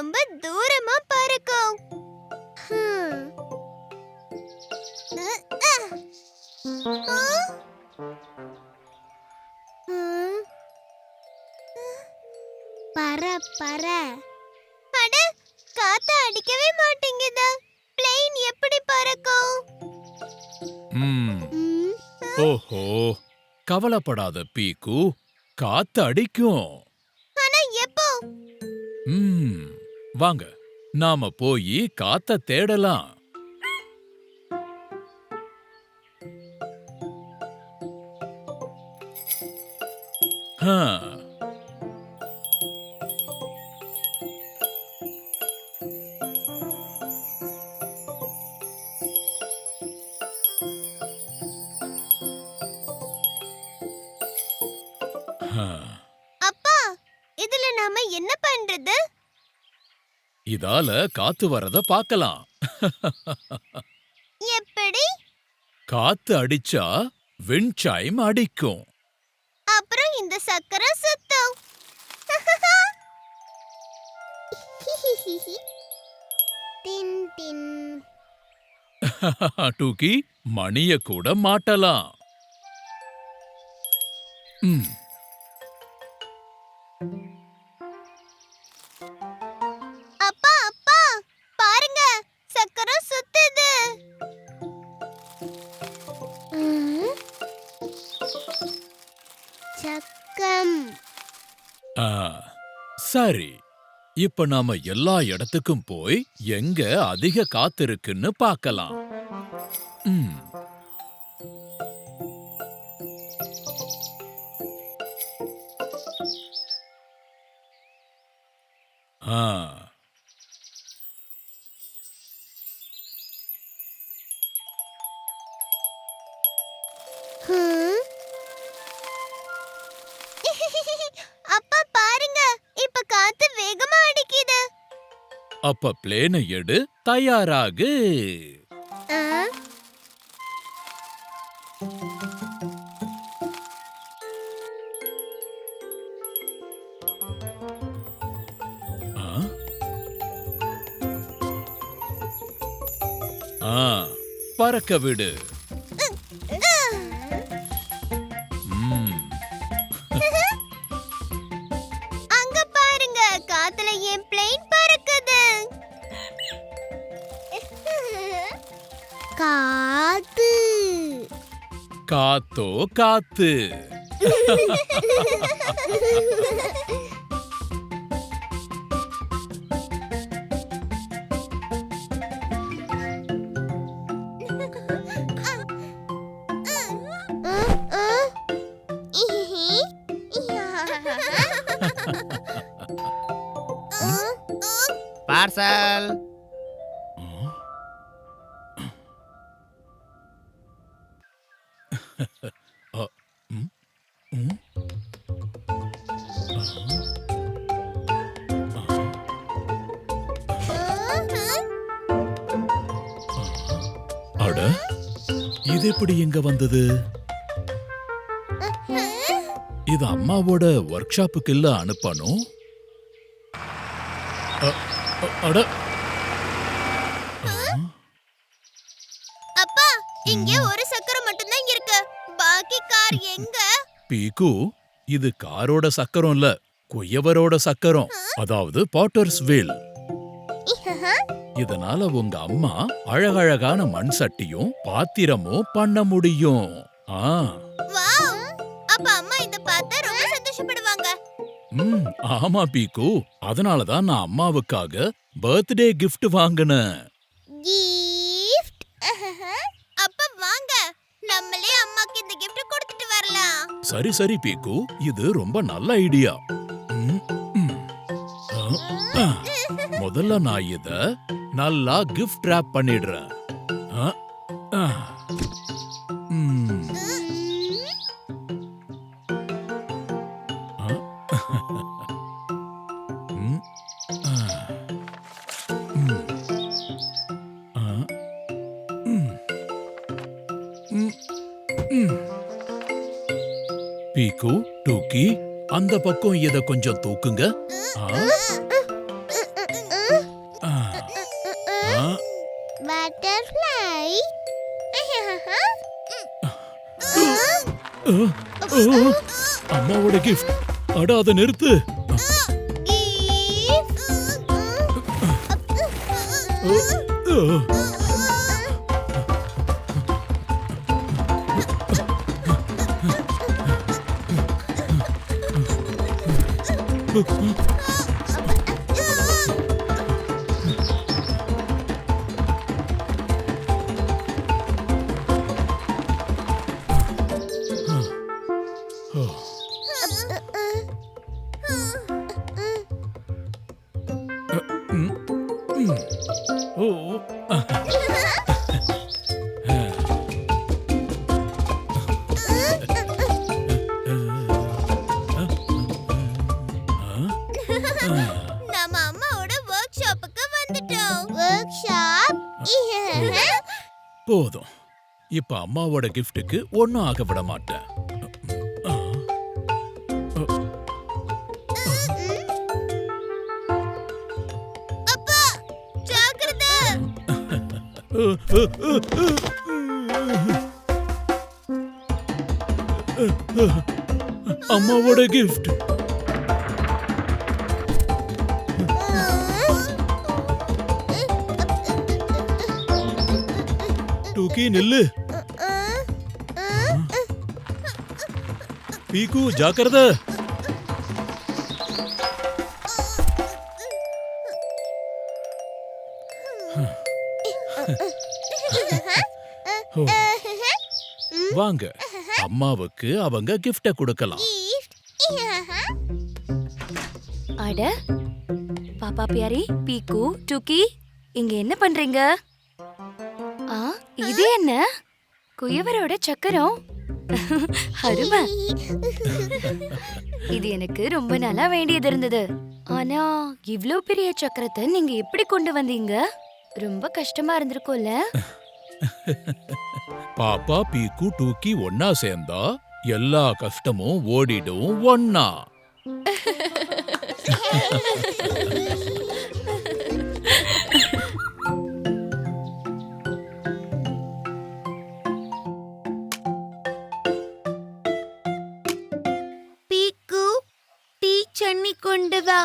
ரொம்ப தூரமா பறக்கும். பற பற. அட காத்து அடிக்கவே மாட்டேங்குது. பிளேன் எப்படி பறக்கும்? ஓஹோ. கவலைப்படாத பீக்கு காத்து அடிக்கும். வாங்க நாம போய் காத்த தேடலாம். ஹா, இதால காத்து வரத பார்க்கலாம் எப்படி? காத்து அடிச்சா விண்சைம் அடிக்கும். அப்புறம் இந்த சக்கரம் சுத்தும். டின் டின். டூக்கி மணிய கூட மாட்டலாம். ம், சரி. இப்ப நாம எல்லா இடத்துக்கும் போய் எங்க அதிக காத்து இருக்குன்னு பார்க்கலாம் ம், அப்ப பிளேனை எடு தயாராகு. பறக்க விடு. காத்தோ காத்து பார்சல் எப்படி இங்க வந்தது? இது அம்மாவோட ஒர்க் ஷாப்புக்கு இல்ல அனுப்பணும் அட. அப்பா இங்க ஒரு சக்கரம் மட்டும்தான் இருக்கு. பாக்கி கார் எங்க? பீக்கு இது காரோட சக்கரம் இல்ல குயவரோட சக்கரம் அதாவது பாட்டர்ஸ் வீல் இதனால உங்க அம்மா அழகழகான மண் சட்டியும் பாத்திரமும் பண்ண முடியும். ஆ. வாவ். அப்ப அம்மா இத பார்த்தா ரொம்ப சந்தோஷப்படுவாங்க. ம் ஆமா பீக்கு. அதனால தான் நான் அம்மாவுக்காக பர்த்டே gift வாங்கினேன். கிஃப்ட்? அப்ப வாங்க. நம்மளே அம்மாக்கு இந்த gift கொடுத்துட்டு வரலாம். சரி சரி பீக்கு. இது ரொம்ப நல்ல ஐடியா. ம், ம். ஆ, ஆ. முதல்ல நான் இத நல்லா கிஃப்ட் ரேப் பண்ணிடுறேன். ம். பீக்கு டூக்கி அந்த பக்கம் இதை கொஞ்சம் தூக்குங்க. அம்மாவோட கிஃப்ட் அட அதை நிறுத்து Oh, ஓ. நம்ம அம்மாவோட ஒர்க் ஷாப்புக்கு வந்துட்டோம். ஷாப் போதும். இப்ப அம்மாவோட கிஃப்ட்டுக்கு ஒன்னும் ஆக விட மாட்டேன். அம்மாவோட கிஃப்ட் டூக்கி நில்லு பீக்கு ஜாக்கிரதை அம்மாவுக்கு அவங்க கிஃப்ட கொடுக்கலாம். அட பாப்பா பியாரி பீக்கு டுக்கி இங்க என்ன பண்றீங்க? ஆ இது என்ன? குயவரோட சக்கரம். அருமை. இது எனக்கு ரொம்ப நாளா வேண்டியது இருந்தது. ஆனா இவ்ளோ பெரிய சக்கரத்தை நீங்க எப்படி கொண்டு வந்தீங்க? ரொம்ப கஷ்டமா இருந்திருக்கும்ல. பாப்பா பீக்கு டூக்கி ஒன்னா சேர்ந்தா எல்லா கஷ்டமும் ஓடிடும் ஒன்னா பீக்கு டீ சன்னி கொண்டு வா.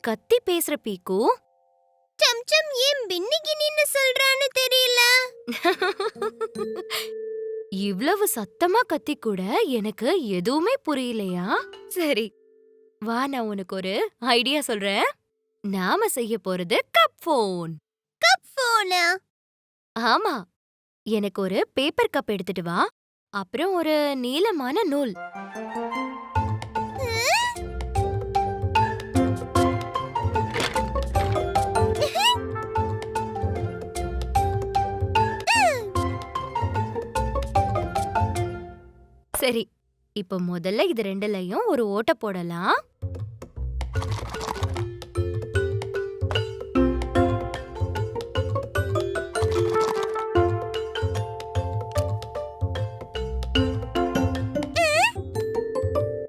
கத்தி பேசுற பீக்கு? சம்சம் ஏன் பின்னி கின்னின்னு சொல்றான்னு தெரியல. இவ்வளவு சத்தமா கத்தி கூட எனக்கு எதுவுமே புரியலையா? சரி. வா நான் உனக்கு ஒரு ஐடியா சொல்றேன். நாம செய்ய போறது கப் ஃபோன். போனா ஆமா. எனக்கு ஒரு பேப்பர் கப் எடுத்துட்டு வா. அப்புறம் ஒரு நீளமான நூல். சரி இப்போ முதல்ல இது ரெண்டுலயும் ஒரு ஓட்ட போடலாம்.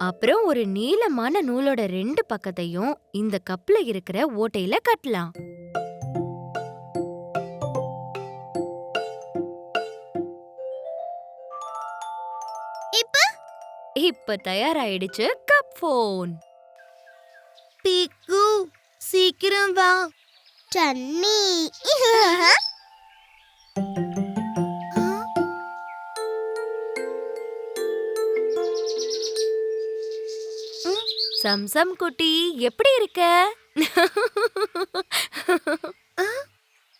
அப்புறம் ஒரு நீளமான நூலோட ரெண்டு பக்கத்தையும் இந்த கப்ல இருக்கிற ஓட்டையில கட்டலாம். இப்ப தயாராயிடுச்சு கப் ஃபோன் பிக்கு சீக்கிரம் வா. சன்னி. சம்சம் குட்டி எப்படி இருக்க?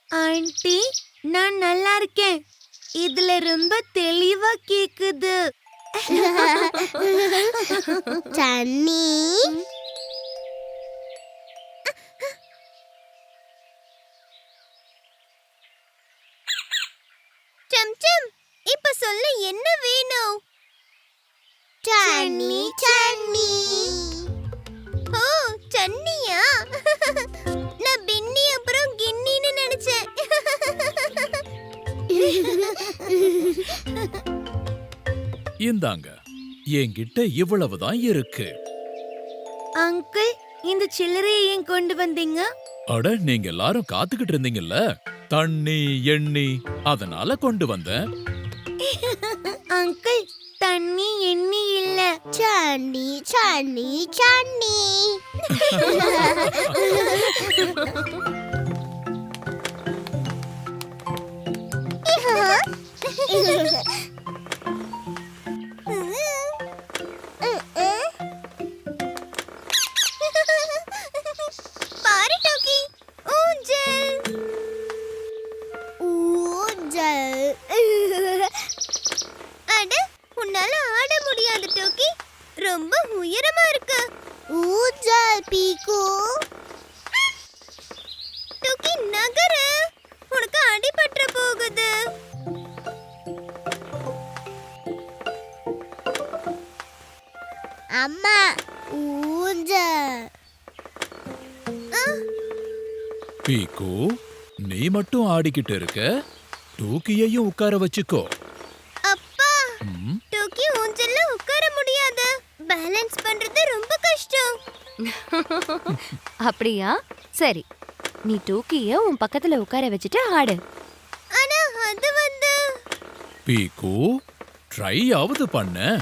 ஆண்டி நான் நல்லா இருக்கேன். இதுல ரொம்ப தெளிவா கேக்குது. தண்ணி சம்சம் இப்ப சொல்ல என்ன வேணும்? தண்ணி தண்ணி ஓ சன்னியா நான் பின்னி அப்புறம் கின்னின்னு நினைச்சேன். இந்தாங்க என்கிட்ட இவ்வளவுதான் இருக்கு. அங்கிள் இந்த சில்லறையை ஏன் கொண்டு வந்தீங்க? அட நீங்க எல்லாரும் காத்துக்கிட்டு இருந்தீங்கல்ல? தண்ணி எண்ணி அதனால கொண்டு வந்தேன். அங்கிள் தண்ணி எண்ணி இல்ல. சன்னி சன்னி சன்னி பாரு பீக்கு நீ மட்டும் ஆடிக்கிட்டு இருக்க. டூக்கியையும் உட்கார வச்சுக்கோ. அப்பா டோக்கி ஊஞ்சல்ல உட்கார முடியாது. பேலன்ஸ் பண்றது ரொம்ப கஷ்டம். அப்படியா? சரி நீ டூக்கிய உன் பக்கத்துல உட்கார வச்சுட்டு ஆடு. ஆனா அது வந்து. பீக்கு ட்ரை ஆவது பண்ண.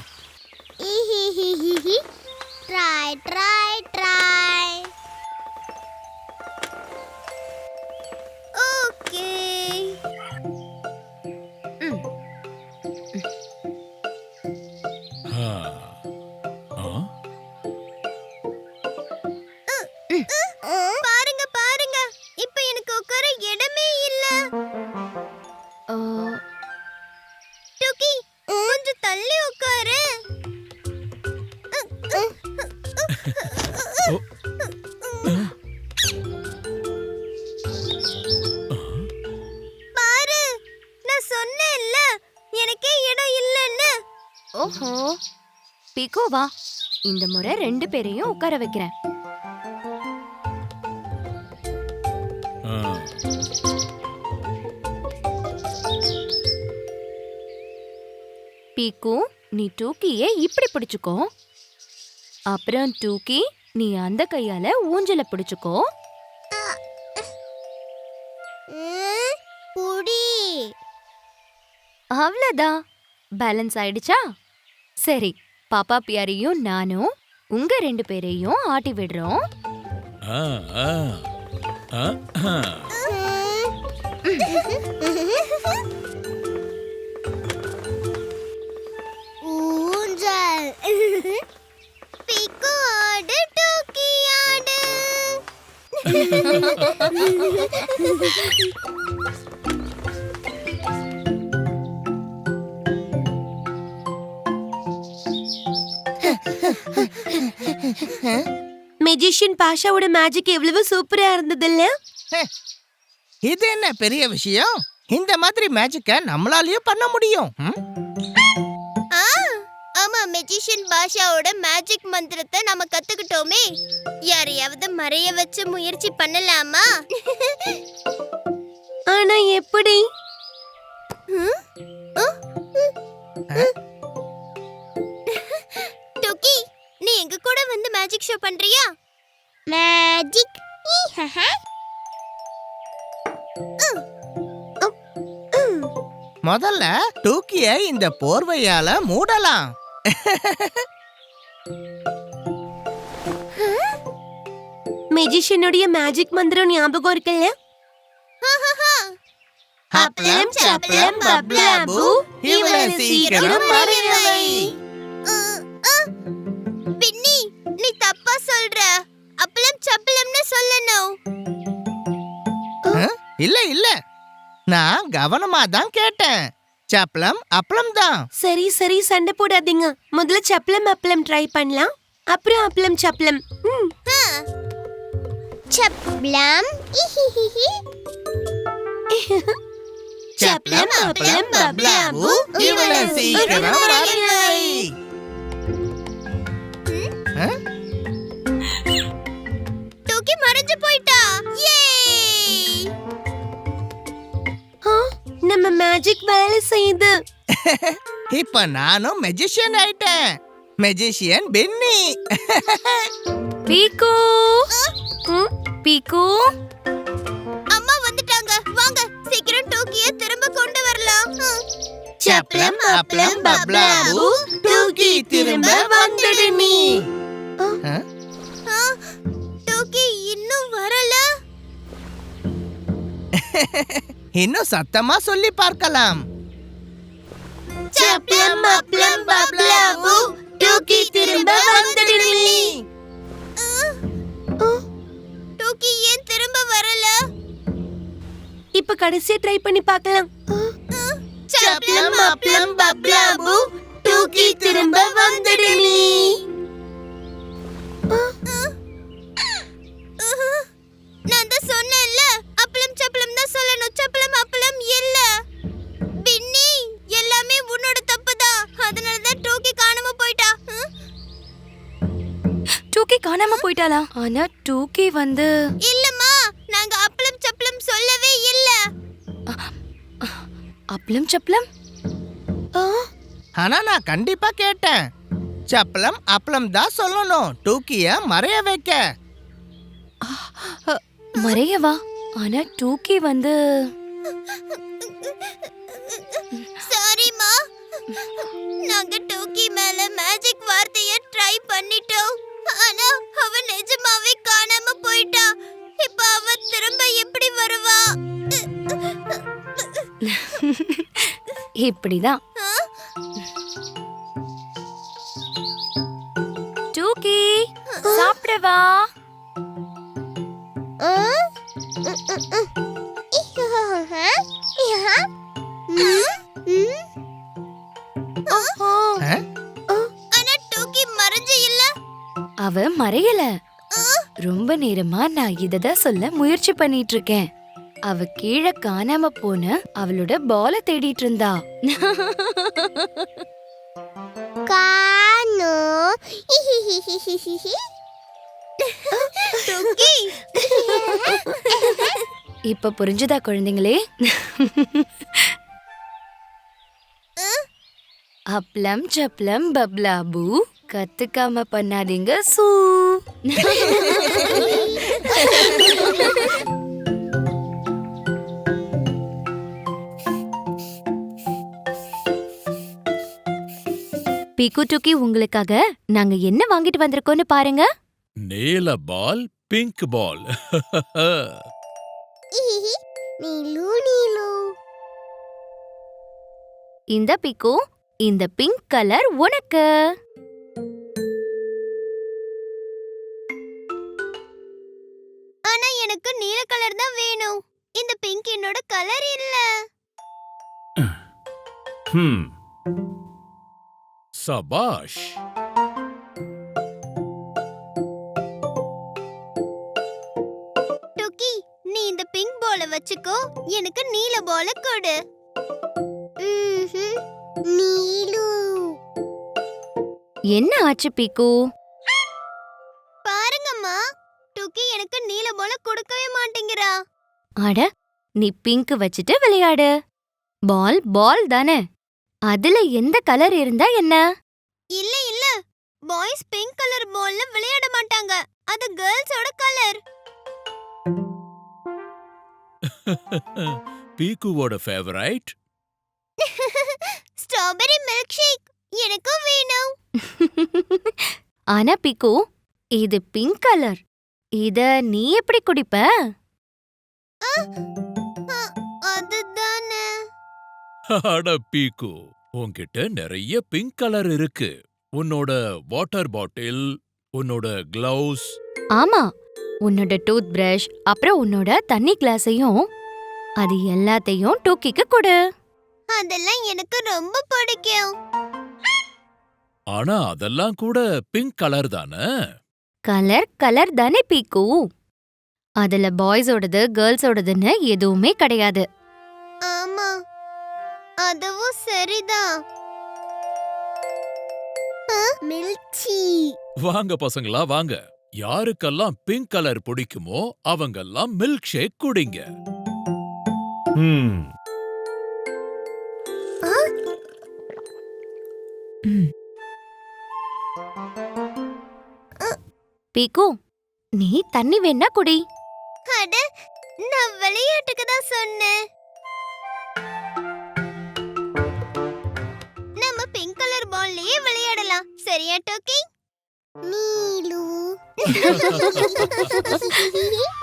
ட்ரை ட்ரை ட்ரை ஓஹோ. பீக்கோ வா. இந்த முறை ரெண்டு பேரையும் உட்கார வைக்கிறேன். பீக்கு நீ டூக்கிய இப்படி பிடிச்சுக்கோ. அப்புறம் டூக்கி நீ அந்த கையால ஊஞ்சல பிடிச்சுக்கோ. புடி. அவ்வளவுதான் பேலன்ஸ் ஆயிடுச்சா? சரி பாப்பா பியாரையும் நானும் உங்க ரெண்டு பேரையும் ஆட்டி விடுறோம் ஆ, ஆ. ஆ, ஆ. ஊஞ்சல் பிக்கு ஆடு டோக்கி ஆடு மெஜிஷியன் பாஷாவோட மேஜிக் எவ்வளவு சூப்பரா இருந்ததுல்ல? இது என்ன பெரிய விஷயம்? இந்த மாதிரி மேஜிக்க நம்மளாலயும் பண்ண முடியும். ஆமா மெஜிஷியன் பாஷாவோட மேஜிக் மந்திரத்தை நாம கத்துக்கிட்டோமே. யாரையாவது மறைய வச்சு முயற்சி பண்ணலாமா? ஆனா எப்படி? டோக்கி நீ எங்க கூட வந்து மேஜிக் ஷோ பண்றியா? மேஜிக் முதல்ல டூக்கிய இந்த போர்வையால மூடலாம். மெஜிஷியனுடைய மேஜிக் மந்திரம் ஞாபகம் இருக்குல்ல? அப்பளம் சப்பளம் பப்ளாபு இவளை சீக்கிரம். மறைய சொல்ற? அப்பளம் சப்பளம்னு சொல்லணும்? இல்ல இல்ல. நான் கவனமா தான் கேட்டேன். சப்பளம் அப்பளம் தான். சரி சரி சண்டை போடாதீங்க. முதல்ல சப்பளம் அப்பளம் ட்ரை பண்ணலாம். அப்புறம் அப்பளம் சப்பளம். சப்பளம். சப்பளம் அப்பளம் பப்ளாபு. இவளை சீக்கிரம் மறைய வேலை செய்யுது இப்ப நானும் மெஜிஷியன் ஆயிட்டேன். Magician Penny. பீக்கு. பீக்கு. அம்மா வந்துட்டாங்க. வாங்க சீக்கிரம் டோக்கிய திரும்ப கொண்டு வரலாம். சப்ளம் அப்பளம் பப்ளாபு தூக்கி திரும்ப வந்துடு நீ டோக்கி இன்னும் வரல. இன்னும் சத்தமா சொல்லி பார்க்கலாம். சப்ளம் அப்பளம் பப்ளாபு டோக்கி திரும்ப வந்துடு நீ டோக்கி ஏன் திரும்ப வரல இப்ப கடைசியா ட்ரை பண்ணி பார்க்கலாம் சப்ளம் அப்பளம் பப்ளாபு டோக்கி திரும்ப வந்துடு போயிட்டாளா? ஆனா டூக்கி வந்து இல்லம்மா நாங்க அப்பளம் சப்பளம் சொல்லவே இல்ல. அப்பளம் சப்பளம்? ஆனா நான் கண்டிப்பா கேட்டேன். சப்பளம் அப்பளம் தான் சொல்லணும். டூக்கிய மறைய வைக்க. மறையவா? ஆனா டூக்கி வந்து சாரிம்மா நாங்க டோக்கி மேல மேஜிக் வார்த்தைய ட்ரை பண்ணிட்டோம். ஆனா அவ நிஜமாவே காணாம போயிட்டா. இப்ப அவ திரும்ப எப்படி வருவா? இப்படிதான். ஆ? டூக்கி சாப்பிடவா? ரொம்ப நேரமா நான் இததான் சொல்ல முயற்சி பண்ணிட்டு இருக்கேன் அவ கீழே காணாம போன அவளோட பால தேடிட்டு இருந்தா. காணோ. இப்ப புரிஞ்சுதா குழந்தைங்களே? அப்ளம் சப்ளம் பப்ளாபு கத்துக்காம பண்ணாதீங்க சூ. பிகு டுக்கி உங்களுக்காக நாங்க என்ன வாங்கிட்டு வந்திருக்கோம்னு பாருங்க. நீல பால் பிங்க் பால். நீலு நீலு. இந்த பிக்கு இந்த பிங்க் கலர் உனக்கு. இந்த பிங்க் என்னோட கலர் இல்ல. ஹம். சபாஷ். டுக்கி நீ இந்த பிங்க் பால வச்சுக்கோ. எனக்கு நீல பால கொடு. நீலு. என்ன ஆச்சு பிக்கு? பாருங்கம்மா. டுக்கி எனக்கு நீல பால கொடுக்கவே மாட்டேங்கிறா. அட நீ பிங்க் வச்சுட்டு விளையாடு. பால் பால் தானே. அதுல எந்த கலர் இருந்தா என்ன? இல்ல இல்ல. பாய்ஸ் பிங்க் கலர் பால்ல விளையாட மாட்டாங்க. அது கேர்ள்ஸோட கலர். பீக்குவோட ஃபேவரைட். Strawberry milkshake. எனக்கும் வேணும். ஆனா பிக்கு இது பிங்க் கலர். இத நீ எப்படி குடிப்ப? அதுதானே. அட பீக்கு உன்கிட்ட நிறைய பிங்க் கலர் இருக்கு. உன்னோட வாட்டர் பாட்டில் உன்னோட கிளவுஸ் ஆமா உன்னோட டூத் பிரஷ் அப்புறம் உன்னோட தண்ணி கிளாஸையும் அது எல்லாத்தையும் டூக்கிக்கு கொடு. அதெல்லாம் எனக்கு ரொம்ப பிடிக்கும். ஆனா அதெல்லாம் கூட பிங்க் கலர் தானே? கலர் கலர் தானே பீக்கு. அதுல பாய்ஸோடது கேர்ள்ஸோடதுன்னு எதுவுமே கிடையாது. ஆமா. அதுவும் சரிதான்? மில்ச்சி. வாங்க பசங்களா வாங்க. யாருக்கெல்லாம் பிங்க் கலர் பிடிக்குமோ அவங்கெல்லாம் மில்க் ஷேக் குடிங்க பீக்கு நீ தண்ணி வேணா குடி. அட நான் விளையாட்டுக்கு தான் சொன்னேன். நம்ம பிங்க் கலர் பால்லயே விளையாடலாம். சரியா டோக்கி? நீலு.